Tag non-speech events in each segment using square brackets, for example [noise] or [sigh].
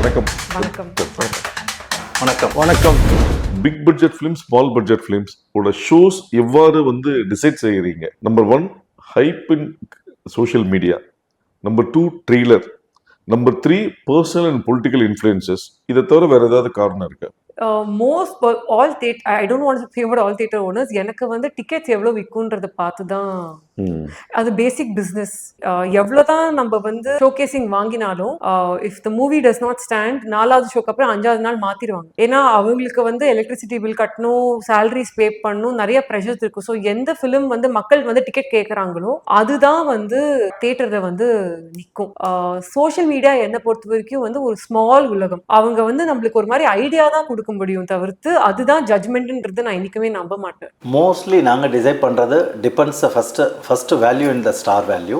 வணக்கம். வணக்கம். வணக்கம். Big budget films small budget films ஓட ஷோஸ் எவ்வாறு வந்து டிசைட் செய்கிறீங்க number one hype in social media number two trailer number three personal and political influences இதை தவிர வேற ஏதாவது காரணம் இருக்கா? Most all that I don't want favoured all theatre owners எனக்கு வந்து டிக்கெட்ஸ் எவ்வளோ விற்குன்றத பார்த்து தான் அது பேசிக் பிஸ்னஸ் எவ்வளோ தான் நம்ம வந்து ஷோகேசிங் வாங்கினாலும் if the movie does not stand நாலாவது ஷோக்கு அப்புறம் அஞ்சாவது நாள் மாத்திடுவாங்க. ஏன்னா அவங்களுக்கு வந்து எலக்ட்ரிசிட்டி பில் கட்டணும் சேலரிஸ் பே பண்ணணும் நிறைய ப்ரெஷர்ஸ் இருக்கும். ஸோ எந்த ஃபிலிம் வந்து மக்கள் வந்து டிக்கெட் கேட்குறாங்களோ அதுதான் வந்து தேட்டரில் வந்து நிற்கும் சோஷியல் மீடியா என்னை பொறுத்த வரைக்கும் வந்து ஒரு ஸ்மால் உலகம். அவங்க வந்து நம்மளுக்கு ஒரு மாதிரி ஐடியா தான் கொடுக்க முடியும் தவிர்த்து அதுதான் ஜட்மெண்ட்ன்றது நான் இன்னைக்குமே நம்ப மாட்டேன். மோஸ்ட்லி நாங்கள் டிசைட் பண்ணுறது depends first first value in the star value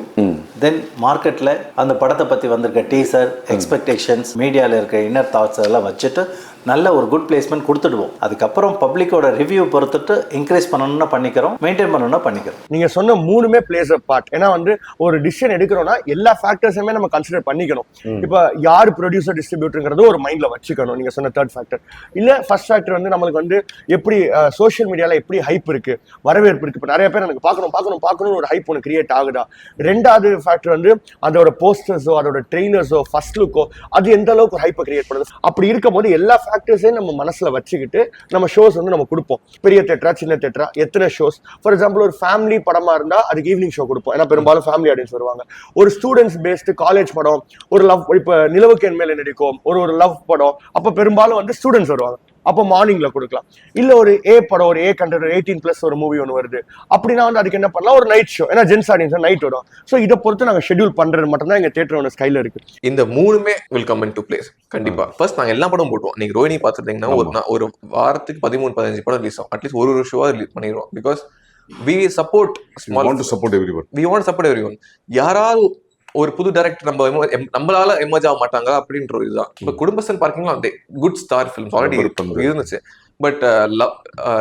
then மார்க்கெட்டில் அந்த படத்தை பற்றி வந்திருக்க டீசர் எக்ஸ்பெக்டேஷன்ஸ் மீடியாவில் இருக்க இன்னர் தாட்ஸ் எல்லாம் வச்சுட்டு நல்ல ஒரு குட் பிளேஸ்மெண்ட் கொடுத்துடுவோம். அதுக்கப்புறம் பப்ளிக்கோட ரிவ்யூ பொறுத்துட்டு இன்க்ரீஸ் பண்ணணும்னா பண்ணிக்கிறோம் மெயின்டைன் பண்ணணும்னா பண்ணிக்கிறோம். நீங்க சொன்ன மூணுமே பிளேஸ் அ பார்ட் ஏன்னா வந்து ஒரு டிசிஷன் எடுக்கிறோம்னா எல்லா ஃபேக்டர்ஸுமே நம்ம கன்சிடர் பண்ணிக்கணும். இப்போ யார் ப்ரொடியூசர் டிஸ்ட்ரிபியூட்டருங்கிறது ஒரு மைண்ட்ல வச்சுக்கணும் நீங்க சொன்ன தேர்ட் ஃபேக்டர் இல்ல ஃபர்ஸ்ட் ஃபேக்டர் வந்து நம்மளுக்கு வந்து எப்படி சோஷியல் மீடியால எப்படி ஹைப் இருக்கு வரவேற்பு இருக்கு. இப்போ நிறைய பேர் எனக்கு பார்க்கணும் பார்க்கணும் பார்க்கணும்னு ஒரு ஹைப் ஒன்று கிரியேட் ஆகுதா? ரெண்டாவது ஃபேக்டர் வந்து அதோட போஸ்டர்ஸோ அதோட ட்ரெய்லர்ஸோ ஃபர்ஸ்ட் லுக்கோ அது எந்த அளவுக்கு ஒரு ஹைப்பை கிரியேட் பண்ணுது? அப்படி இருக்கும் போது எல்லா ஃபேக்டர்ஸே நம்ம மனசில் வச்சுக்கிட்டு நம்ம ஷோஸ் வந்து நம்ம கொடுப்போம். பெரிய தேட்டரா சின்ன தேட்டரா எத்தனை ஷோஸ் ஃபார் எக்ஸாம்பிள் ஒரு ஃபேமிலி படமாக இருந்தால் அதுக்கு ஈவினிங் ஷோ கொடுப்போம். ஏன்னா பெரும்பாலும் ஃபேமிலி ஆடியன்ஸ் வருவாங்க. ஒரு ஸ்டூடெண்ட்ஸ் பேஸ்டு காலேஜ் படம் ஒரு லவ் இப்போ நிலவுக்கு என் மேலே நடிக்கும் ஒரு ஒரு லவ் படம். அப்போ பெரும்பாலும் வந்து ஸ்டூடெண்ட்ஸ் வருவாங்க. அப்போ மார்னிங்ல கொடுக்கலாம். இல்ல ஒரு ஏ படம் ஒரு ஏ கண்டர் எயிட்டீன் பிளஸ் ஒரு மூவி ஒன்று வருது. அப்படின்னா வந்து அதுக்கு என்ன பண்ணலாம்? ஒரு நைட் ஷோ ஏன்னா ஜென்ஸ் ஆடியன்ஸ் நைட் வரும். ஸோ இதை பொறுத்து நாங்கள் ஷெட்யூல் பண்றது மட்டும்தான் எங்க தேட்டரோட ஸ்கைல இருக்கு. இந்த மூணுமே will come in to place கண்டிப்பா ஃபர்ஸ்ட் நாங்க எல்லா படமும் போட்டுவோம் நீங்க ரோஹினி பார்த்துட்டீங்கன்னா ஒரு ஒரு வாரத்துக்கு பதிமூணு பதினஞ்சு படம் ரிலீஸ் ஆகும். அட்லீஸ்ட் ஒரு ஒரு ஷோவா ரிலீஸ் பண்ணிடுவோம். Because we support want to support everyone we want support everyone யாராவது ஒரு புது டைரக்டர் நம்ம நம்மளால எமர்ஜ் ஆக மாட்டாங்க அப்படின்ற ஒரு இதுதான். இப்போ குடும்பஸ்தன் பார்க்கிங்லாம் குட் ஸ்டார் ஃபிலிம்ஸ் ஆல்ரெடி. இருந்துச்சு. But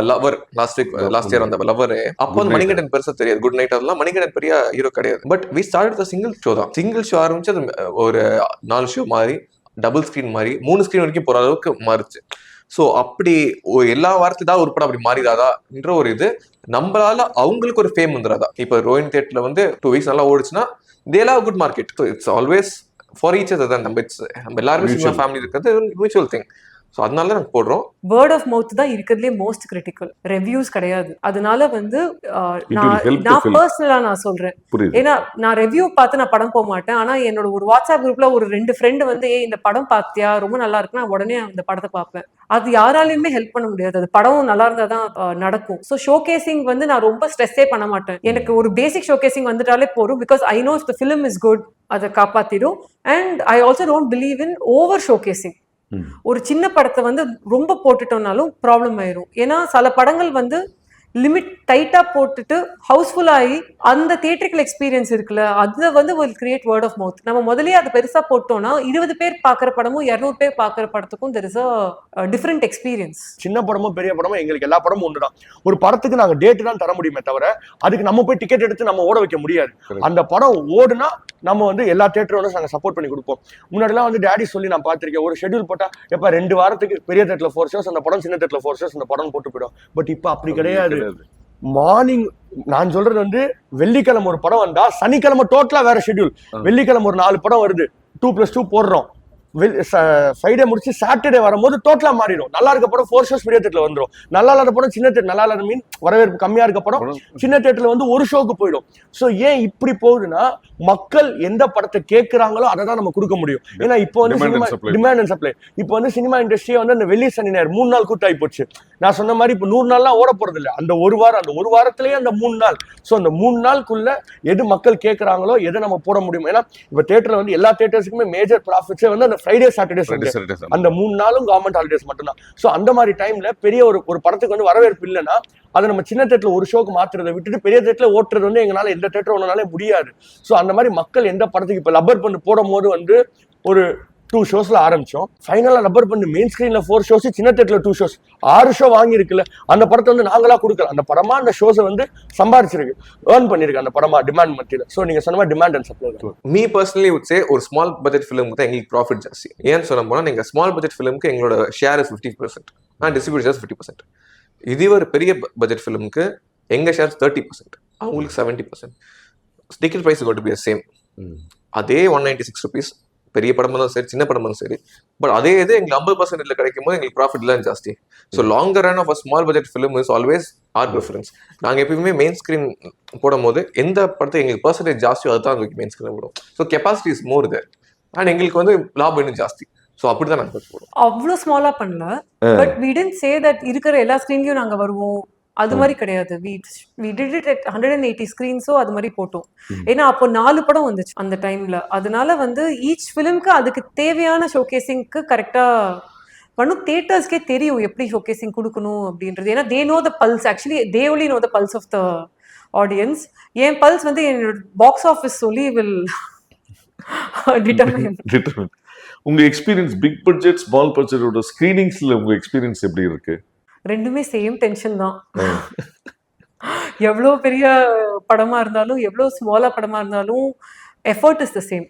lover last week last year வந்த லவர் அப்போ வந்து. மணிகண்டன் பெருசா தெரியாது. குட் நைட் அதெல்லாம் மணிகண்டன் பெரிய ஹீரோ கிடையாது. But we start single show தான். சிங்கிள் ஷோ ஆரம்பிச்சு அது அஹ், ஒரு நாலு ஷோ மாதிரி டபுள் ஸ்கிரீன் மாதிரி மூணு ஸ்கிரீன் வரைக்கும் போற அளவுக்கு மாறுச்சு. ஸோ அப்படி எல்லா வாரத்துக்கு தான் ஒரு படம் அப்படி மாறிடாதான்ற ஒரு இது நம்மளால அவங்களுக்கு ஒரு ஃபேம் வந்துடாதா இப்போ ரோயின் தேட்டர்ல வந்து டூ வீக்ஸ் நல்லா ஓடுச்சுன்னா தேலா good market so it's always for each other தான். நம்ம இட்ஸ் நம்ம எல்லாருமே. ஃபேமிலி இருக்கிறது மியூச்சுவல் திங் ஸோ அதனால தான் நாங்கள் போடுறோம். வேர்ட் ஆஃப் மவுத் தான் இருக்கிறதுலே மோஸ்ட் கிரிட்டிக்கல் ரெவ்யூஸ் கிடையாது. அதனால வந்து நான் நான் film. பர்சனலா நான் சொல்றேன். ஏன்னா நான் ரெவ்யூ பார்த்து நான் படம் போக மாட்டேன். ஆனா என்னோட ஒரு வாட்ஸ்அப் குரூப்ல ஒரு ரெண்டு ஃப்ரெண்டு வந்து ஏய் இந்த படம் பார்த்தியா? ரொம்ப நல்லா இருக்கு நான் உடனே அந்த படத்தை பார்ப்பேன். அது யாராலையுமே ஹெல்ப் பண்ண முடியாது. அது படம் நல்லா இருந்தா தான் நடக்கும். ஸோ ஷோகேசிங் வந்து நான் ரொம்ப ஸ்ட்ரெஸ்ஸே பண்ண மாட்டேன். எனக்கு ஒரு பேசிக் ஷோகேசிங் வந்துட்டாலே போதும் because I know the film is good அதை காப்பாத்திடும். And I also don't believe in over showcasing ம். ஒரு சின்ன படத்தை வந்து ரொம்ப போட்டுட்டோம்னாலும் ப்ராப்ளம் ஆயிரும். ஏன்னா சில படங்கள் வந்து லிமிட் டைட்டா போட்டுட்டு ஹவுஸ்ஃபுல் ஆகி அந்த தியேட்ரிக்கல் எக்ஸ்பீரியன்ஸ் இருக்குல்ல அது வந்து will create word of mouth நம்ம முதல்லயே அதை பெருசா போட்டோம்னா இருபது பேர் பார்க்குற படமும் இரநூறு பேர் பார்க்குற படத்துக்கும் there is a different experience சின்ன படமும் பெரிய படமும் எங்களுக்கு எல்லா படமும் ஒன்று தான் ஒரு படத்துக்கு நாங்க டேட் தான் தர முடியுமே தவிர அதுக்கு நம்ம போய் டிக்கெட் எடுத்து நம்ம ஓட வைக்க முடியாது. அந்த படம் ஓடுனா நம்ம வந்து எல்லா தேட்டரோட நாங்க சப்போர்ட் பண்ணி கொடுப்போம். முன்னாடிலாம் வந்து டேடி சொல்லி நான் பார்த்திருக்கேன். ஒரு ஷெட்யூல் போட்டா எப்ப ரெண்டு வாரத்துக்கு பெரிய தேட்டர்ல ஃபோர் ஷோஸ் அந்த படம் சின்ன தேட்டர்ல ஃபோர் ஷோஸ் அந்த படம் போட்டு போயிடும். பட் இப்போ அப்படி கிடையாது. மார்னிங் நான் சொல்றது வந்து வெள்ளிக்கிழமை ஒரு படம் வந்தா சனிக்கிழமை டோட்டலா வேற ஷெட்யூல். வெள்ளிக்கிழமை ஒரு நாலு படம் வருது. டூ பிளஸ் டூ போடுறோம். ஃப்ரைடே முடிச்சு சாட்டர்டே வரும்போது டோட்டலா மாறிடும். நல்லா இருக்க படம் ஃபோர் ஷோஸ் பெரிய தேட்டர்ல வந்துடும் நல்லா இல்லாத படம் சின்ன தேட்டர் நல்லா இல்லாத மீன் வரவேற்பு கம்மியா இருக்க படம் சின்ன தேட்டர்ல வந்து ஒரு ஷோக்கு போயிடும். சோ ஏன் இப்படி போகுதுன்னா மக்கள் எந்த படத்தை கேட்கறாங்களோ அதை தான் நம்ம கொடுக்க முடியும். ஏன்னா இப்போ வந்து சினிமா. டிமாண்ட் அண்ட் சப்ளை இப்போ வந்து சினிமா இண்டஸ்ட்ரியே வந்து அந்த வெள்ளி சனி ஞாயிறு மூணு நாள் கூட்டாகி போச்சு நான் சொன்ன மாதிரி இப்போ நூறு நாள்லாம் ஓட போறது இல்ல. அந்த ஒரு வாரம் அந்த ஒரு வாரத்திலேயே அந்த மூணு நாள். சோ அந்த மூணு நாளுக்குள்ள எது மக்கள் கேட்கறாங்களோ எதை நம்ம போட முடியும்? ஏன்னா இப்போ தேட்டர்ல வந்து எல்லா தேட்டர்ஸுக்குமே மேஜர் ப்ராஃபிட்ஸே வந்து அந்த ஃப்ரைடே சாட்டர்டே சண்டே. அந்த மூணு நாளும் கவர்மெண்ட் ஹாலிடேஸ் மட்டும்தான். சோ அந்த மாதிரி டைம்ல பெரிய ஒரு ஒரு படத்துக்கு வந்து வரவேற்பு இல்லைன்னா அதை நம்ம சின்ன தேட்டர்ல ஒரு ஷோக்கு மாத்துறதை விட்டுட்டு பெரிய தேட்டர்ல ஓட்டுறது வந்து எங்களால எந்த தேட்டர் ஒன்னாலே முடியாது. சோ அந்த மாதிரி மக்கள் எந்த படத்துக்கு இப்ப லப்பர் பண்ணு போடும் போது வந்து ஒரு டூ ஷோஸ்ல ஆரம்பிச்சோம். ஃபைனலா ரப்பர் பண்ணி மெயின் ஸ்கிரீன்ல ஃபோர் ஷோஸ் சின்ன தேட்டர்ல டூ ஷோஸ் ஆறு ஷோ வாங்கியிருக்குல்ல அந்த படத்தை வந்து நாங்களா கொடுக்கல. அந்த படமா அந்த ஷோஸை வந்து சம்பாரிச்சிருக்கு. ஏர்ன் பண்ணிருக்கு அந்த படமா டிமாண்ட் மத்தியில ஸோ நீங்க சொன்ன மாதிரி demand and supply me personally would say ஒரு ஸ்மால் பட்ஜெட் ஃபிலிமுக்கு தான் எங்களுக்கு ப்ராஃபிட் ஜாஸ்தி. ஏன்னு சொல்ல போனால் நீங்கள் ஸ்மால் பட்ஜெட் ஃபிலிமுக்கு எங்களோட ஷேர் இஸ் ஃபிஃப்டி பர்சன்ட் நான் டிஸ்ட்ரிபியூட் ஷேர்ஸ் ஃபிஃப்டி பர்சன்ட் இதே ஒரு பெரிய பட்ஜெட் ஃபிலிமுக்கு எங்கள் ஷேர்ஸ் தேர்ட்டி பர்சன்ட் அவங்களுக்கு seventy percent ticket price got be same அதே ஒன் நைன்டி சிக்ஸ் ருபீஸ் பெரிய படமா இருந்தாலும் சரி சின்ன படமா இருந்தாலும் சரி. பட் அதே இது எங்களுக்கு ஐம்பது பர்சன்ட் இதில் கிடைக்கும் போது எங்களுக்கு ப்ராஃபிட் எல்லாம் ஜாஸ்தி. So longer run of a small budget film is always our preference நாங்கள் எப்பயுமே மெயின் ஸ்க்ரீன் போடும் போது எந்த படத்தை எங்களுக்கு பர்சன்டேஜ் ஜாஸ்தியோ அதுதான் மெயின் ஸ்க்ரீன் போடும். So capacity is more there and எங்களுக்கு வந்து லாபம் இன்னும் ஜாஸ்தி. ஸோ அப்படி தான் நாங்கள் போடுவோம் அவ்வளோ ஸ்மாலா பண்ணல. But we didn't say that இருக்கிற எல்லா ஸ்க்ரீன்லயும் நாங்க வருவோம். அது மாதிரி கிடையாது. ஹண்ட்ரட் அண்ட் எயிட்டி ஸ்க்ரீன்ஸோ அது மாதிரி போட்டோம். ஏன்னா அப்போ நாலு படம் வந்துச்சு அந்த டைம்ல அதனால வந்து ஈச் ஃபிலிம்க்கு அதுக்கு தேவையான ஷோகேசிங்க்கு கரெக்டா பண்ணும். தேட்டர்ஸ்க்கே தெரியும் எப்படி ஷோகேசிங் கொடுக்கணும் அப்படின்றது. ஏன்னா they know the pulse actually they only know the pulse of the audience N pulse வந்து என்னோட பாக்ஸ் ஆஃபீஸ் சொல்லி வில் டிட்டர்மைன் [laughs] Determine. உங்க எக்ஸ்பீரியன்ஸ் பிக் பட்ஜெட் ஸ்மால் பட்ஜெட்டோட ஸ்கிரீனிங்ஸ்ல உங்க எக்ஸ்பீரியன்ஸ் எப்படி இருக்கு? ரெண்டுமே சேம் டென்ஷன் தான். எவ்வளோ பெரிய படமா இருந்தாலும் எவ்வளோ ஸ்மாலா படமா இருந்தாலும் எஃபர்ட் இஸ் த சேம்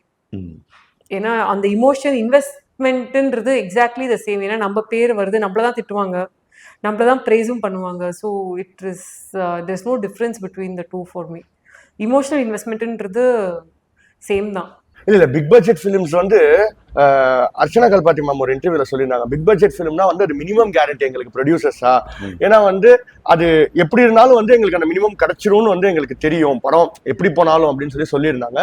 ஏன்னா அந்த இமோஷன் இன்வெஸ்ட்மெண்ட்ன்றது எக்ஸாக்ட்லி த சேம் ஏன்னா நம்ம பேர் வருது நம்மள தான் திட்டுவாங்க. நம்மள தான் ப்ரைஸும் பண்ணுவாங்க. So it is there's no difference between the two for me emotional இன்வெஸ்ட்மெண்ட்ன்றது same தான். இல்ல இல்ல பிக் பட்ஜெட் ஃபிலிம்ஸ் வந்து அர்ச்சனா கல்பாட்டி மேம் ஒரு இன்டர்வியூல சொல்லியிருந்தாங்க. பிக் பட்ஜெட் ஃபிலிம்னா வந்து அது மினிமம் கேரண்டி எங்களுக்கு ப்ரொடியூசர்ஸா ஏன்னா வந்து அது எப்படி இருந்தாலும் வந்து எங்களுக்கு அந்த மினிமம் கிடைச்சிரும்னு வந்து எங்களுக்கு தெரியும். படம் எப்படி போனாலும் அப்படின்னு சொல்லி சொல்லியிருந்தாங்க.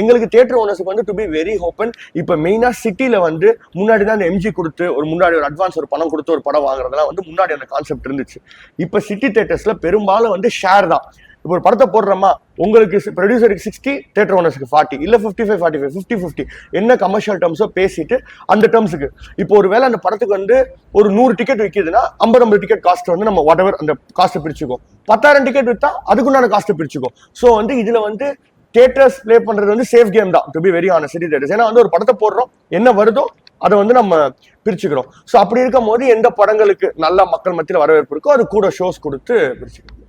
எங்களுக்கு தியேட்டர் ஓனர்ஸுக்கு வந்து டு பி வெரி ஓப்பன் இப்போ மெயினா சிட்டில வந்து முன்னாடி தான் அந்த எம்ஜி கொடுத்து ஒரு முன்னாடி ஒரு அட்வான்ஸ் ஒரு பணம் கொடுத்து ஒரு படம் வாங்குறதெல்லாம் வந்து முன்னாடி அந்த கான்செப்ட் இருந்துச்சு. இப்போ சிட்டி தியேட்டர்ஸ்ல பெரும்பாலும் வந்து ஷேர் தான். இப்போ ஒரு படத்தை போடுறோமா உங்களுக்கு ப்ரொடியூசருக்கு சிக்ஸ்டி தேட்டர் ஓனர்ஸ்க்கு ஃபார்ட்டி இல்லை fifty five forty five fifty fifty என்ன கமர்ஷியல் டேர்ம்ஸோ பேசிட்டு அந்த டேர்ம்ஸுக்கு இப்போ ஒரு வேளை அந்த படத்துக்கு வந்து ஒரு நூறு டிக்கெட் விற்கிதுன்னா ஐம்பது ஐம்பது டிக்கெட் காஸ்ட் வந்து நம்ம whatever அந்த காஸ்ட்டை பிரிச்சுக்கோம் பத்தாயிரம் டிக்கெட் விற்றா அதுக்குண்டான காஸ்ட்டை பிரிச்சுக்கோம் ஸோ வந்து இதில் வந்து தேட்டர்ஸ் ப்ளே பண்ணுறது வந்து சேஃப் கேம் தான் to be very honest city theatres ஏன்னா வந்து ஒரு படத்தை போடுறோம் என்ன வருதோ அதை வந்து நம்ம பிரிச்சுக்கிறோம். ஸோ அப்படி இருக்கும் போது எந்த படங்களுக்கு நல்ல மக்கள் மத்தியில் வரவேற்பு இருக்கோ அது கூட ஷோஸ் கொடுத்து பிரிச்சுக்கிறோம்.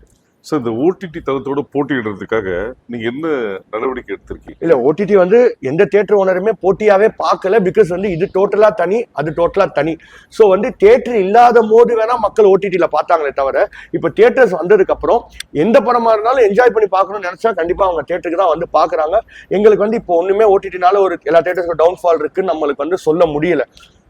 சார் இந்த ஓடிடி தளத்தோட போட்டியிடுறதுக்காக நீங்க என்ன நடவடிக்கை எடுத்திருக்கீங்க? இல்ல ஓடிடி வந்து எந்த தேட்டர் ஓனருமே போட்டியாவே பார்க்கல பிகாஸ் வந்து இது டோட்டலா தனி அது டோட்டலா தனி. ஸோ வந்து தேட்டர் இல்லாத போது வேணா மக்கள் ஓடிடியில பார்த்தாங்களே தவிர இப்போ தேட்டர்ஸ் வந்ததுக்கு அப்புறம் எந்த படமா இருந்தாலும் என்ஜாய் பண்ணி பார்க்கணும்னு நினைச்சா கண்டிப்பா அவங்க தேட்டருக்கு தான் வந்து பாக்குறாங்க எங்களுக்கு வந்து இப்போ ஒண்ணுமே ஓடிடினால ஒரு எல்லா தியேட்டர்ஸ்க்கும் டவுன்ஃபால் இருக்குன்னு நம்மளுக்கு வந்து சொல்ல முடியல.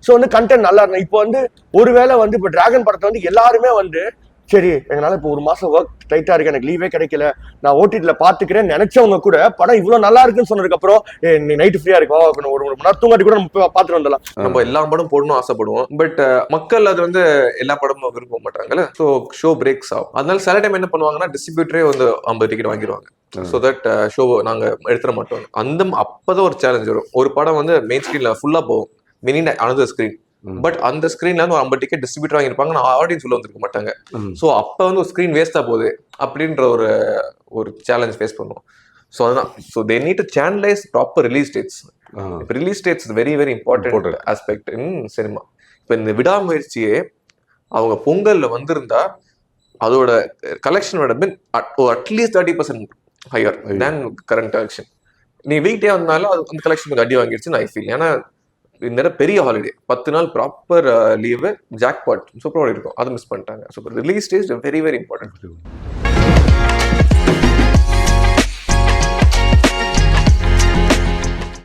ஸோ வந்து கண்டென்ட் நல்லா இருந்தா இப்போ வந்து ஒருவேளை வந்து இப்போ டிராகன் படத்தை வந்து எல்லாருமே வந்து சரி எங்களால இப்போ ஒரு மாசம் ஒர்க் டைட்டா இருக்கு எனக்கு லீவே கிடைக்கல. நான் ஓடிடில பாத்துக்கிறேன் நினைச்சவங்க கூட படம் இவ்வளவு நல்லா இருக்குன்னு சொன்னதுக்கு அப்புறம் ஏ நீ நைட்டு ஃப்ரீயா இருக்கு வா, ஒரு ஒரு மணி நேரம் தூங்காட்டி கூட நம்ம போய் பாத்துட்டு வந்துடலாம். நம்ம எல்லா படம் போடணும் ஆசைப்படுவோம். பட் மக்கள் அது வந்து எல்லா படமும் விரும்ப மாட்டாங்கல்ல. ஸோ ஷோ பிரேக்ஸ் ஆகும். அதனால சில டைம் என்ன பண்ணுவாங்கன்னா டிஸ்ட்ரிபியூட்டரே வந்து ஐம்பது டிக்கெட் வாங்கிடுவாங்க ஸோ தட் ஷோ நாங்க எடுத்துட மாட்டோம். அந்த அப்பதான் ஒரு சேலஞ்ச் வரும். ஒரு படம் வந்து மெயின் ஸ்க்ரீன்ல ஃபுல்லா போகும். மினி அனதர் ஸ்க்ரீன் பட் அந்த ஸ்க்ரீன்ல வந்து ஒரு ஐம்பது டிக்கெட் டிஸ்ட்ரிபியூட்டர் வாங்கியிருப்பாங்க. நான் ஆடியன்ஸ் உள்ள வந்திருக்க மாட்டாங்க. ஸோ அப்போ வந்து ஒரு ஸ்க்ரீன் வேஸ்டா போகுது அப்படின்ற ஒரு ஒரு சேலஞ்ச் ஃபேஸ் பண்ணுவோம் ஸோ அதுதான். So they need to channelise proper release dates release dates very very important. Aspect in cinema இப்போ இந்த விடாமுயற்சியே அவங்க பொங்கல்ல வந்திருந்தா அதோட கலெக்ஷனோட been at least thirty percent higher than current collection நீ வீக் டே வந்தாலும் அது அந்த கலெக்ஷன் அடி வாங்கிடுச்சு நான் ஃபீல் ஏன்னா இந்த நேரம் பெரிய ஹாலிடே பத்து நாள் ப்ராப்பர் லீவு ஜாக்பாட் சூப்பர் சூப்பராக இருக்கும். அதை மிஸ் பண்ணிட்டாங்க. So release days very very important